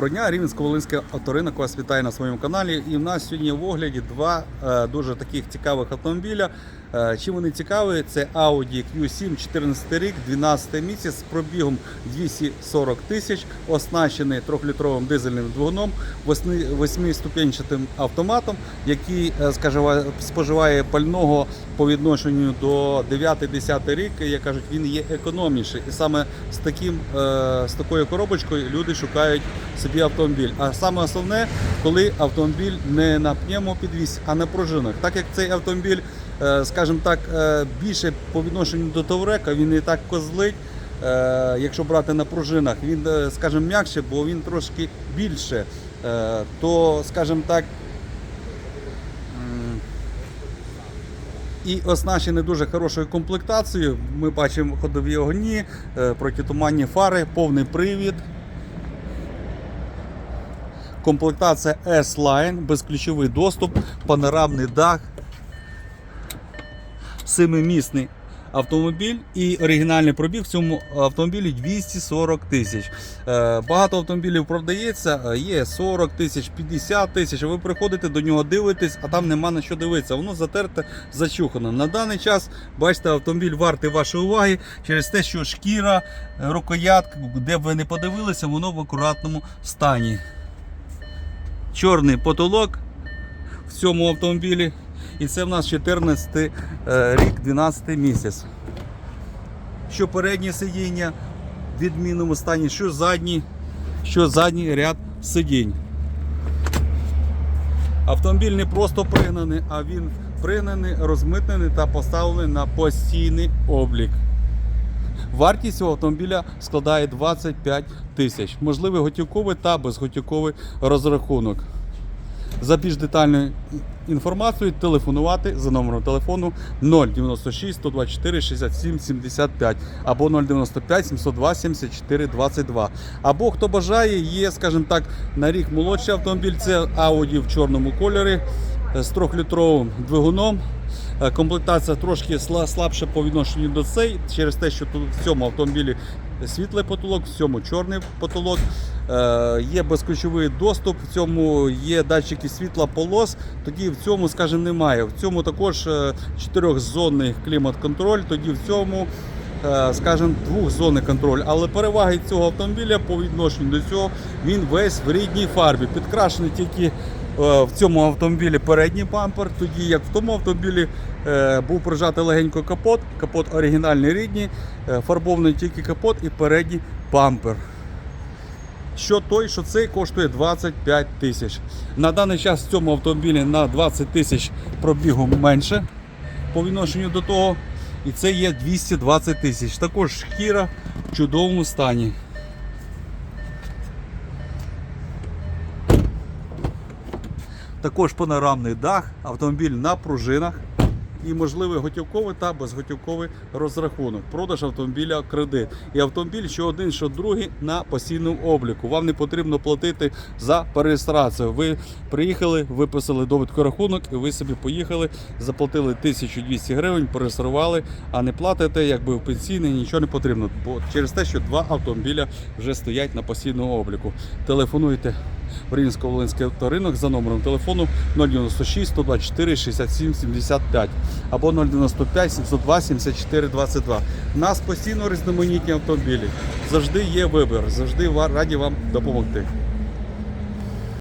Доброго дня, Рівненсько-Волинський авторинок вас вітає на своєму каналі. І в нас сьогодні в огляді два е, дуже таких цікавих автомобіля. Е, чим вони цікаві? Це Audi Q7 14 рік, 12 місяць з пробігом 240 тисяч, оснащений 3-літровим дизельним двигуном, 8-ступенчатим автоматом, який е, споживає пального по відношенню до 9-10 рік. Як кажуть, він є економніший. І саме з таким е, з такою коробочкою люди шукають собі автомобіль. А саме основне, коли автомобіль не на пневмопідвіз, а на пружинах. Так як цей автомобіль, скажімо так, е, більше по відношенню до Таврека, він не так козлить. Е, Якщо брати на пружинах, він, е, скажімо, м'якше, бо він трошки більше. Е, То, скажімо так, і оснащений дуже хорошою комплектацією. Ми бачимо ходові огні, е, протитуманні фари, повний привід. Комплектація S-Line, безключовий доступ, панорамний дах, семимісний автомобіль і оригінальний пробіг в цьому автомобілі 240 тисяч. Е, Багато автомобілів продається, е, є 40 тисяч, 50 тисяч. Ви приходите до нього, дивитесь, а там нема на що дивитися. Воно затерте, зачухано. На даний час, бачите, автомобіль вартий вашої уваги через те, що шкіра, е, рукоятка, де б ви не подивилися, воно в акуратному стані чорний потолок в цьому автомобілі. І це в нас 14 е, рік, 12 місяць. Що переднє сидіння в відмінному стані, що задній, що задній ряд сидінь. Автомобіль не просто пригнаний, а він пригнаний, розмитнений та поставлений на постійний облік. Вартість цього автомобіля складає 25 тисяч. Можливий готівковий та безготівковий розрахунок. За більш детальною інформацією телефонувати за номером телефону 096 124 67 75 або 095 702 74 22. Або хто бажає, є, скажімо так, на рік молодший автомобіль. Це Audi в чорному кольорі з 3-літровим двигуном. Комплектація трошки сла- слабша по відношенню до цей, через те, що тут в цьому автомобілі світлий потолок, в цьому чорний потолок. Е, Є безключовий доступ, в цьому є датчики світла полос, тоді в цьому, скажімо, немає. В цьому також е, чотирьохзонний клімат-контроль, тоді в цьому, е, скажімо, двохзонний контроль. Але переваги цього автомобіля по відношенню до цього він весь в рідній фарбі. Підкрашений тільки е, в цьому автомобілі передній бампер, тоді як в тому автомобілі е, був прижатий легенько капот, капот оригінальний рідний, фарбований тільки капот і передній бампер. Що той, що цей коштує 25 тисяч. На даний час в цьому автомобілі на 20 тисяч пробігу менше по відношенню до того. І це є 220 тисяч. Також шкіра в чудовому стані. Також панорамний дах, автомобіль на пружинах і можливий готівковий та безготівковий розрахунок. Продаж автомобіля кредит. І автомобіль що один, що другий на постійному обліку. Вам не потрібно платити за перереєстрацію. Ви приїхали, виписали довідку рахунок, і ви собі поїхали, заплатили 1200 гривень, перереєстрували, а не платите, якби в пенсійний, нічого не потрібно. Бо через те, що два автомобіля вже стоять на постійному обліку. Телефонуйте Рівненсько-Волинський авторинок за номером телефону 096 124 67 75 або 095 702 74 22. У нас постійно різноманітні автомобілі. Завжди є вибір, завжди раді вам допомогти.